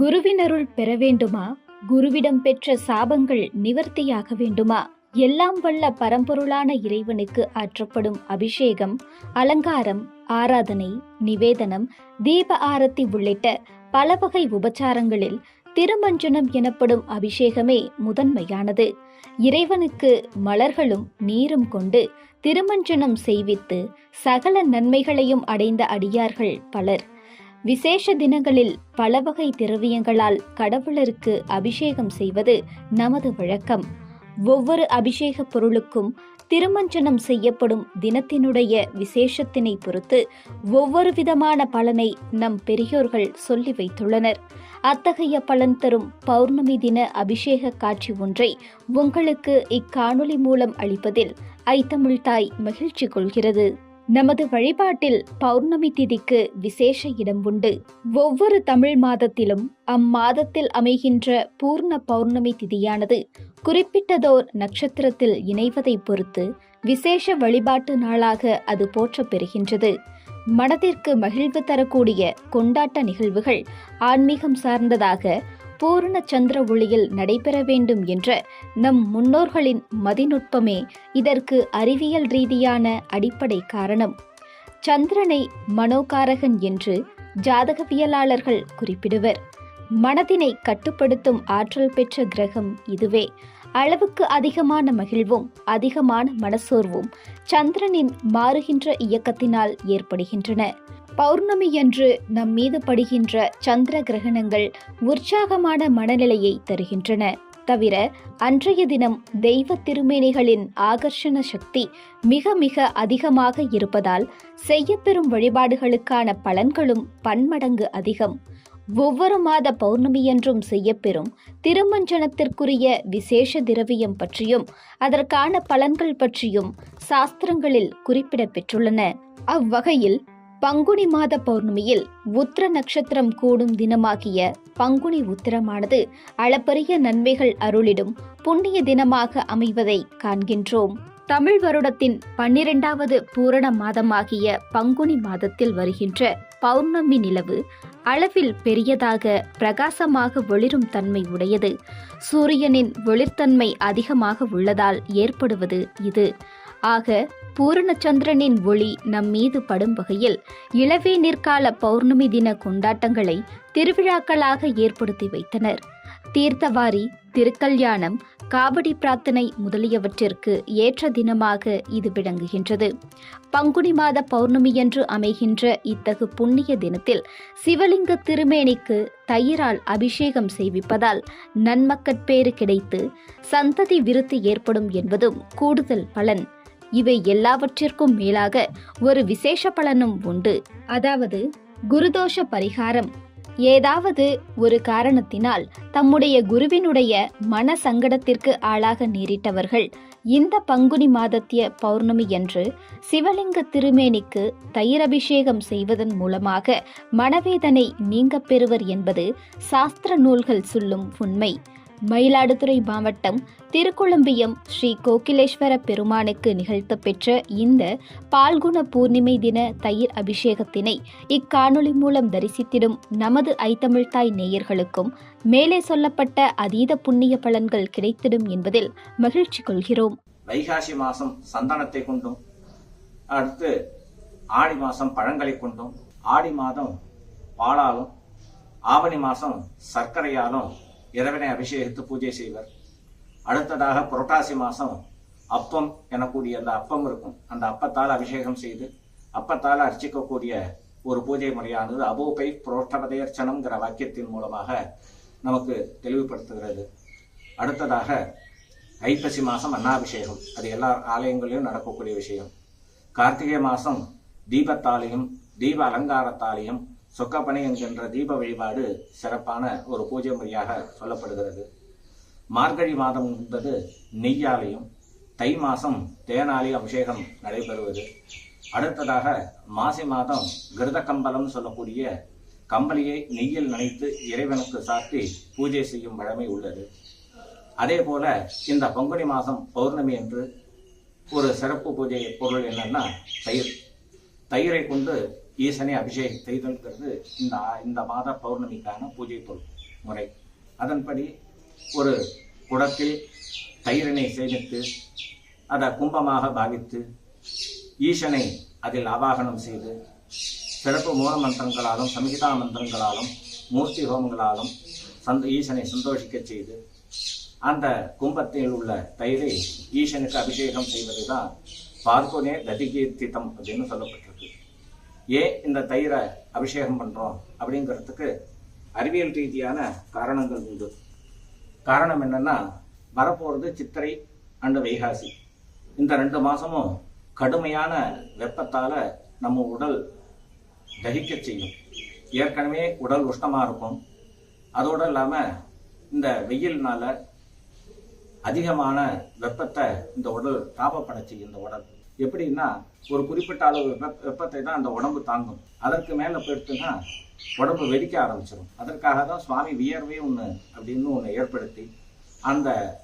குருவினருள் பெற வேண்டுமா? குருவிடம் பெற்ற சாபங்கள் நிவர்த்தியாக வேண்டுமா? எல்லாம் வல்ல பரம்பொருளான இறைவனுக்கு ஆற்றப்படும் அபிஷேகம் அலங்காரம் ஆராதனை நிவேதனம் தீப ஆரத்தி உள்ளிட்ட பல வகை உபச்சாரங்களில் திருமஞ்சனம் எனப்படும் அபிஷேகமே முதன்மையானது. இறைவனுக்கு மலர்களும் நீரும் கொண்டு திருமஞ்சனம் செய்வித்து சகல நன்மைகளையும் அடைந்த அடியார்கள் பலர். விசேஷ தினங்களில் பல வகை திரவியங்களால் கடவுளருக்கு அபிஷேகம் செய்வது நமது வழக்கம். ஒவ்வொரு அபிஷேக பொருளுக்கும் திருமஞ்சனம் செய்யப்படும் தினத்தினுடைய விசேஷத்தினை பொறுத்து ஒவ்வொரு விதமான பலனை நம் பெரியோர்கள் சொல்லி வைத்துள்ளனர். அத்தகைய பலன் தரும் பௌர்ணமி தின அபிஷேக காட்சி ஒன்றை உங்களுக்கு இக்காணொளி மூலம் அளிப்பதில் ஐத்தமிழ்தாய் மகிழ்ச்சி கொள்கிறது. நமது வழிபாட்டில் பௌர்ணமி திதிக்கு விசேஷ இடம் உண்டு. ஒவ்வொரு தமிழ் மாதத்திலும் அம்மாதத்தில் அமைகின்ற பூர்ண பௌர்ணமி திதியானது குறிப்பிட்டதோர் நட்சத்திரத்தில் இணைவதை பொறுத்து விசேஷ வழிபாட்டு நாளாக அது போற்றப்பெறுகின்றது. மனதிற்கு மகிழ்வு தரக்கூடிய கொண்டாட்ட நிகழ்வுகள் ஆன்மீகம் சார்ந்ததாக பூரண சந்திர ஒளியில் நடைபெற வேண்டும் என்ற நம் முன்னோர்களின் மதிநுட்பமே இதற்கு அறிவியல் ரீதியான அடிப்படை காரணம். சந்திரனை மனோகாரகன் என்று ஜாதகவியலாளர்கள் குறிப்பிடுவர். மனதினை கட்டுப்படுத்தும் ஆற்றல் பெற்ற கிரகம் இதுவே. அளவுக்கு அதிகமான மகிழ்வும் அதிகமான மனசோர்வும் சந்திரனின் மாறுகின்ற இயக்கத்தினால் ஏற்படுகின்றன. பௌர்ணமியன்று நம் மீது படுகின்ற சந்திர கிரகணங்கள் உற்சாகமான மனநிலையை தருகின்றன. தவிர அன்றைய தினம் தெய்வ திருமேனிகளின் ஆகர்ஷண சக்தி மிக மிக அதிகமாக இருப்பதால் செய்யப்பெறும் வழிபாடுகளுக்கான பலன்களும் பன்மடங்கு அதிகம். ஒவ்வொரு மாத பௌர்ணமியன்றும் செய்யப்பெறும் திருமஞ்சனத்திற்குரிய விசேஷ திரவியம் பற்றியும் அதற்கான பலன்கள் பற்றியும் சாஸ்திரங்களில் குறிப்பிடப்பெற்றுள்ளன. அவ்வகையில் பங்குனி மாத பௌர்ணமியில் உத்திர நட்சத்திரம் கூடும் தினமாகிய பங்குனி உத்திரமானது அளப்பரிய நன்மைகள் அருளிடும் புண்ணிய தினமாக அமைவதை காண்கின்றோம். தமிழ் வருடத்தின் பன்னிரெண்டாவது பூரண மாதமாகிய பங்குனி மாதத்தில் வருகின்ற பௌர்ணமி நிலவு அளவில் பெரியதாக பிரகாசமாக ஒளிரும் தன்மை உடையது. சூரியனின் ஒளிர்த்தன்மை அதிகமாக உள்ளதால் ஏற்படுவது இது. ஆக பூரணச்சந்திரனின் ஒளி நம் மீது படும் வகையில் இளவே நிற்கால பௌர்ணமி தின கொண்டாட்டங்களை திருவிழாக்களாக ஏற்படுத்தி வைத்தனர். தீர்த்தவாரி திருக்கல்யாணம் காவடி பிரார்த்தனை முதலியவற்றிற்கு ஏற்ற தினமாக இது விளங்குகின்றது. பங்குனி மாத பௌர்ணமியன்று அமைகின்ற இத்தகு புண்ணிய தினத்தில் சிவலிங்க திருமேனிக்கு தயிரால் அபிஷேகம் செய்விப்பதால் நன்மக்கட்பேறு கிடைத்து சந்ததி விருத்தி ஏற்படும் என்பதும் கூடுதல் பலன். இவை எல்லாவற்றிற்கும் மேலாக ஒரு விசேஷ பலனும் உண்டு. அதாவது குருதோஷ பரிகாரம். ஏதாவது ஒரு காரணத்தினால் தம்முடைய குருவினுடைய மன சங்கடத்திற்கு ஆளாக நேரிட்டவர்கள் இந்த பங்குனி மாதத்திய பௌர்ணமி என்று சிவலிங்க திருமேனிக்கு தயிரபிஷேகம் செய்வதன் மூலமாக மனவேதனை நீங்கப் பெறுவர் என்பது சாஸ்திர நூல்கள் சொல்லும் உண்மை. மயிலாடுதுறை மாவட்டம் திருக்குழம்பியம் ஸ்ரீ கோகிலேஸ்வர பெருமானுக்கு நிகழ்த்த பெற்ற இந்த பால்குண பூர்ணிமை தின தயிர் அபிஷேகத்தினை இக்காணொளி மூலம் தரிசித்திடும் நமது ஐத்தமிழ்தாய் நேயர்களுக்கும் மேலே சொல்லப்பட்ட அதீத புண்ணிய பலன்கள் கிடைத்திடும் என்பதில் மகிழ்ச்சி கொள்கிறோம். வைகாசி மாசம் சந்தனத்தை கொண்டும் அடுத்து ஆடி மாசம் பழங்களை கொண்டும் ஆடி மாதம் பாலாலும் ஆவணி மாசம் சர்க்கரையாலும் இறைவனை அபிஷேகித்து பூஜை செய்வர். அடுத்ததாக புரட்டாசி மாதம் அப்பம் எனக்கூடிய அந்த அப்பம் இருக்கும். அந்த அப்பத்தால் அபிஷேகம் செய்து அப்பத்தால் அர்ச்சிக்கக்கூடிய ஒரு பூஜை முறையானது அபூபை புரோஷ்டபதேர்ச்சனம்ங்கிற வாக்கியத்தின் மூலமாக நமக்கு தெளிவுபடுத்துகிறது. அடுத்ததாக ஐப்பசி மாதம் அன்னாபிஷேகம். அது எல்லா ஆலயங்களிலும் நடக்கக்கூடிய விஷயம். கார்த்திகை மாதம் தீபத்தாலையும் தீப அலங்காரத்தாலையும் சொக்கப்பனை என்கின்ற தீப வழிபாடு சிறப்பான ஒரு பூஜை முறையாக சொல்லப்படுகிறது. மார்கழி மாதம் என்பது நெய்யாலையும் தை மாதம் தேனாலி அபிஷேகம் நடைபெறுவது. அடுத்ததாக மாசி மாதம் கிருத கம்பலம் சொல்லக்கூடிய கம்பளியை நெய்யில் நனைத்து இறைவனுக்கு சாத்தி பூஜை செய்யும் வழமை உள்ளது. அதே போல இந்த பங்குனி மாதம் பௌர்ணமி என்று ஒரு சிறப்பு பூஜை பொருள் என்னன்னா தயிர். தயிரை கொண்டு ஈசனை அபிஷேகம் செய்தல்ங்கிறது இந்த இந்த மாத பௌர்ணமிக்கான பூஜை பொருள் முறை. அதன்படி ஒரு குடத்தில் தயிரினை சேமித்து அதை கும்பமாக பாவித்து ஈசனை அதில் ஆவாகனம் செய்து சிறப்பு மூல மந்திரங்களாலும் சம்ஹிதா மந்திரங்களாலும் மூர்த்தி ஹோமங்களாலும் சந்த ஈசனை சந்தோஷிக்கச் செய்து அந்த கும்பத்தில் உள்ள தயிரை ஈசனுக்கு அபிஷேகம் செய்வதுதான் பார்க்கோனே ததிகீர்த்திதம் அப்படின்னு சொல்லப்பட்டிருக்கு. ஏன் இந்த தயிரை அபிஷேகம் பண்ணுறோம் அப்படிங்கிறதுக்கு அறிவியல் ரீதியான காரணங்கள் உண்டு. காரணம் என்னென்னா வரப்போகிறது சித்திரை அண்டு வைகாசி. இந்த ரெண்டு மாதமும் கடுமையான வெப்பத்தால் நம்ம உடல் தகிக்க செய்யும். ஏற்கனவே உடல் உஷ்ணமாக இருக்கும். அதோடு இல்லாமல் இந்த வெயில்னால அதிகமான வெப்பத்தை இந்த உடல் தாபப்பட செய்யும் இந்த உடல். எப்படின்னா ஒரு குறிப்பிட்ட அளவு வெப்ப- வெப்பத்தை தான் அந்த உடம்பு தாங்கும். அதற்கு மேல போயிடுச்சுன்னா உடம்பு வெடிக்க ஆரம்பிச்சிடும் அதற்காக தான் சுவாமி வியர்வே ஒன்று அப்படின்னு ஒன்று ஏற்படுத்தி அந்த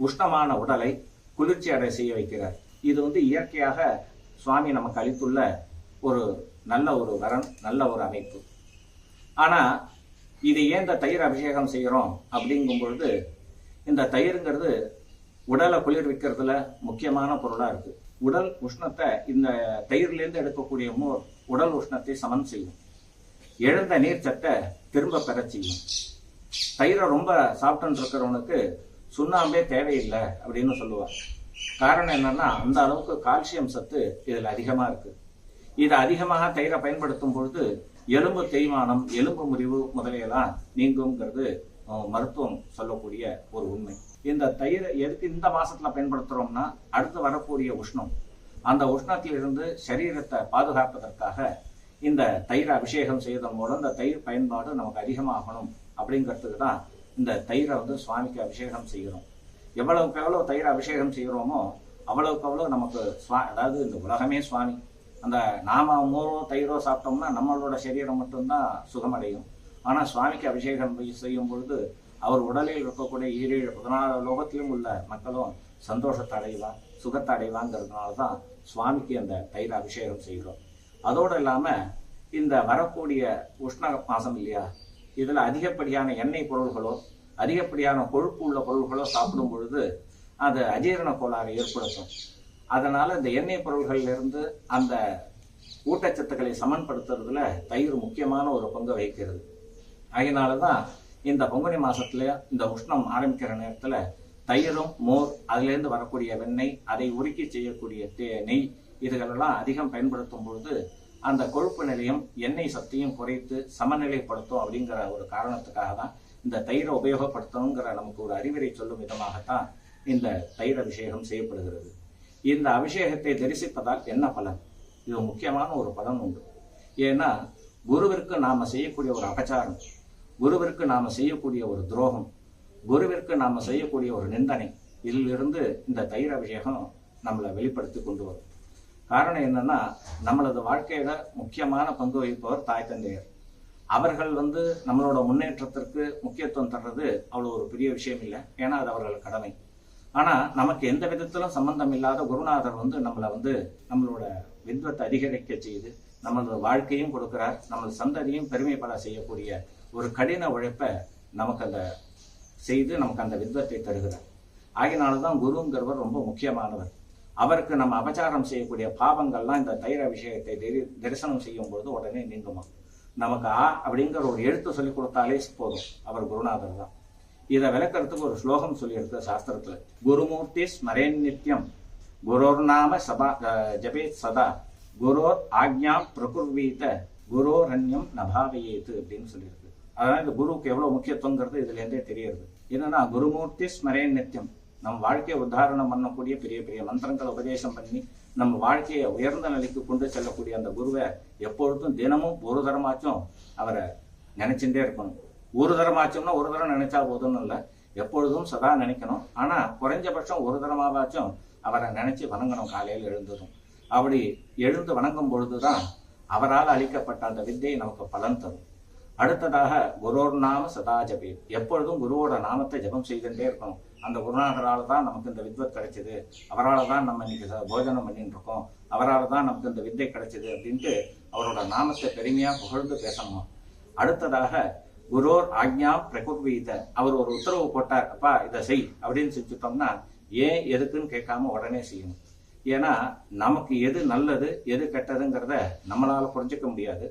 உஷ்ணமான உடலை குளிர்ச்சி அடை செய்ய வைக்கிறார். இது வந்து இயற்கையாக சுவாமி நமக்கு அளித்துள்ள ஒரு நல்ல ஒரு வரன் நல்ல ஒரு அமைப்பு. ஆனா இது ஏன் இந்த தயிர் அபிஷேகம் செய்கிறோம் அப்படிங்கும் பொழுது இந்த தயிருங்கிறது உடலை குளிர்விக்கிறதுல முக்கியமான பொருளா இருக்கு. உடல் உஷ்ணத்தை இந்த தயிர்லேருந்து எடுக்கக்கூடிய மோர் உடல் உஷ்ணத்தை சமன் செய்யும். எழுந்த நீர் சத்தை திரும்ப பெற செய்யும். தயிரை ரொம்ப சாப்பிட்டுன்னு இருக்கிறவனுக்கு சுண்ணாம்பே தேவையில்லை அப்படின்னு சொல்லுவார். காரணம் என்னன்னா அந்த அளவுக்கு கால்சியம் சத்து இதுல அதிகமா இருக்கு. இது அதிகமாக தயிரை பயன்படுத்தும் பொழுது எலும்பு தேய்மானம் எலும்பு முறிவு முதலியெல்லாம் நீங்குங்கிறது மருத்துவம் சொல்லக்கூடிய ஒரு உண்மை. இந்த தயிரை எதுக்கு இந்த மாசத்துல பயன்படுத்துறோம்னா அடுத்து வரக்கூடிய உஷ்ணம். அந்த உஷ்ணத்திலிருந்து சரீரத்தை பாதுகாப்பதற்காக இந்த தயிர் அபிஷேகம் செய்வதன் மூலம் இந்த தயிர் பயன்பாடு நமக்கு அதிகமாகணும் அப்படிங்கிறதுக்கு தான் இந்த தயிரை வந்து சுவாமிக்கு அபிஷேகம் செய்கிறோம். எவ்வளவுக்கு எவ்வளவு தயிர் அபிஷேகம் செய்கிறோமோ அவ்வளவுக்கு அவ்வளவு நமக்கு சுவா அதாவது இந்த உலகமே சுவாமி. அந்த நாம மோரோ தயிரோ சாப்பிட்டோம்னா நம்மளோட சரீரம் மட்டும்தான் சுகமடையும். ஆனால் சுவாமிக்கு அபிஷேகம் செய்யும் பொழுது அவர் உடலில் இருக்கக்கூடிய ஈரேழு பதினாறு லோகத்திலும் உள்ள மக்களும் சந்தோஷத்தை அடையலாம் சுகத்தை அடைவாங்கிறதுனால தான் சுவாமிக்கு அந்த தயிர் அபிஷேகம் செய்கிறோம். அதோடு இல்லாமல் இந்த வரக்கூடிய உஷ்ண மாசம் இல்லையா? இதில் அதிகப்படியான எண்ணெய் பொருள்களோ அதிகப்படியான கொழுப்பு உள்ள பொருள்களோ சாப்பிடும் பொழுது அது அஜீரண கோளாறை ஏற்படுத்தும். அதனால் இந்த எண்ணெய் பொருள்களிலிருந்து அந்த ஊட்டச்சத்துக்களை சமன்படுத்துறதுல தயிர் முக்கியமான ஒரு பங்கு வகிக்கிறது. அதனாலதான் இந்த பங்குனி மாசத்துல இந்த உஷ்ணம் ஆரம்பிக்கிற நேரத்துல தயிரும் மோர் அதுலேருந்து வரக்கூடிய வெண்ணெய் அதை உருக்கி செய்யக்கூடிய தே- நெய் இதுகளெல்லாம் அதிகம் பயன்படுத்தும் பொழுது அந்த கொழுப்பு நிலையும் எண்ணெய் சத்தையும் குறைத்து சமநிலைப்படுத்தும் அப்படிங்கிற ஒரு காரணத்துக்காக தான் இந்த தயிரை உபயோகப்படுத்தணுங்கிற நமக்கு ஒரு அறிவுரை சொல்லும் விதமாகத்தான் இந்த தயிர் அபிஷேகம் செய்யப்படுகிறது. இந்த அபிஷேகத்தை தரிசிப்பதால் என்ன பலன்? இது முக்கியமான ஒரு பலன் உண்டு. ஏன்னா குருவிற்கு நாம் செய்யக்கூடிய ஒரு அபச்சாரம். குருவிற்கு நாம செய்யக்கூடிய ஒரு துரோகம் குருவிற்கு நாம செய்யக்கூடிய ஒரு நிந்தனை இதிலிருந்து இந்த தயிர் அபிஷேகம் நம்மளை வெளிப்படுத்தி கொண்டு வரும். காரணம் என்னன்னா நம்மளது வாழ்க்கையில முக்கியமான பங்கு வகிப்பவர் தாய் தந்தையர். அவர்கள் வந்து நம்மளோட முன்னேற்றத்திற்கு முக்கியத்துவம் தர்றது அவ்வளோ ஒரு பெரிய விஷயம் இல்லை. ஏன்னா அது அவர்கள் கடமை. ஆனால் நமக்கு எந்த விதத்திலும் சம்பந்தம் இல்லாத குருநாதர் வந்து நம்மளை வந்து நம்மளோட வித்வத்தை அதிகரிக்க செய்து நம்மளோட வாழ்க்கையும் கொடுக்கிறார் நம்மளது சந்ததியும் பெருமைப்பட செய்யக்கூடிய ஒரு கடின உழைப்பை நமக்கு அந்த செய்து நமக்கு அந்த வித்வத்தை தருகிறார். ஆகினால்தான் குருங்கிறவர் ரொம்ப முக்கியமானவர். அவருக்கு நம்ம அபச்சாரம் செய்யக்கூடிய பாவங்கள்லாம் இந்த தைர விஷயத்தை தரி- தரிசனம் செய்யும் பொழுது உடனே நீங்குமா? நமக்கு ஆ அப்படிங்கிற ஒரு எழுத்து சொல்லி கொடுத்தாலே போதும். அவர் குருநாதர் தான். இதை விளக்கறதுக்கு ஒரு ஸ்லோகம் சொல்லியிருக்கு சாஸ்திரத்துல. குருமூர்த்தி ஸ்மரேன் நித்யம். குரோர் நாம சபா ஜபேத் சதா. குரோர் ஆக்ஞாம் பிரகுர்வீத. குரோரண்யம் நபாவையேத்து அப்படின்னு சொல்லியிருக்கு. அதனால் இந்த குருவுக்கு எவ்வளவு முக்கியத்துவங்கிறது இதுல இருந்தே தெரியுது. என்னன்னா குருமூர்த்தி ஸ்மரேன் நித்தியம் நம்ம வாழ்க்கையை உதாரணம் பண்ணக்கூடிய பெரிய பெரிய மந்திரங்களை உபதேசம் பண்ணி நம்ம வாழ்க்கையை உயர்ந்த நிலைக்கு கொண்டு செல்லக்கூடிய அந்த குருவை எப்பொழுதும் தினமும் ஒரு தரமாச்சும் அவரை நினைச்சுட்டே இருக்கணும். ஒரு தரமாச்சோம்னா ஒரு தரம் நினைச்சா போதும்னு இல்லை. எப்பொழுதும் சதா நினைக்கணும். ஆனா குறைஞ்சபட்சம் ஒரு தரமாவாச்சும் அவரை நினைச்சு வணங்கணும் காலையில் எழுந்ததும். அப்படி எழுந்து வணங்கும் பொழுதுதான் அவரால் அளிக்கப்பட்ட அந்த வித்தை நமக்கு பலன் தரும். அடுத்ததாக குரோர் நாம சதா ஜபே. எப்பொழுதும் குருவோட நாமத்தை ஜெபம் செய்துட்டே இருக்கணும். அந்த குருநாதரால் தான் நமக்கு இந்த வித்வத் கிடைச்சது. அவரால் தான் நம்ம இன்னைக்கு போஜனம் பண்ணிட்டு இருக்கோம். அவரால் தான் நமக்கு இந்த வித்தை கிடைச்சது அப்படின்ட்டு அவரோட நாமத்தை பெருமையாக புகழ்ந்து பேசணும். அடுத்ததாக குரோர் ஆக்ஞா பிரகுர்வீத. அவர் ஒரு உத்தரவு போட்டார். அப்பா இதை செய் அப்படின்னு செஞ்சுட்டோம்னா ஏன் எதுக்குன்னு கேட்காம உடனே செய்யணும். ஏன்னா நமக்கு எது நல்லது எது கெட்டதுங்கிறத நம்மளால புரிஞ்சுக்க முடியாது.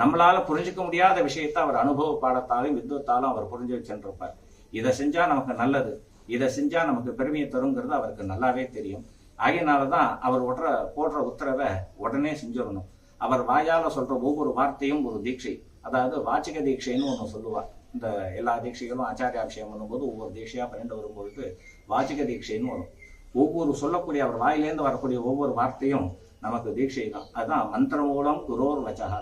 நம்மளால புரிஞ்சுக்க முடியாத விஷயத்தை அவர் அனுபவ பாடத்தாலும் வித்வத்தாலும் அவர் புரிஞ்சு வச்சுருப்பார் இதை செஞ்சா நமக்கு நல்லது. இதை செஞ்சா நமக்கு பெருமையை தருங்கிறது அவருக்கு நல்லாவே தெரியும். ஆகையினாலதான் அவர் உடற போடுற உத்தரவை உடனே செஞ்சிடணும். அவர் வாயால சொல்ற ஒவ்வொரு வார்த்தையும் ஒரு தீட்சை. அதாவது வாச்சிக தீட்சைன்னு ஒன்று சொல்லுவார் இந்த எல்லா தீட்சைகளும் ஆச்சாரியாபிஷேகம் பண்ணும்போது ஒவ்வொரு தீட்சையா பன்னெண்டு வரும்பொழுது வாச்சிக தீட்சைன்னு வரும். ஒவ்வொரு சொல்லக்கூடிய அவர் வாயிலேருந்து வரக்கூடிய ஒவ்வொரு வார்த்தையும் நமக்கு தீட்சை தான் அதுதான் மந்திர மூலம் குரோர் வச்சகா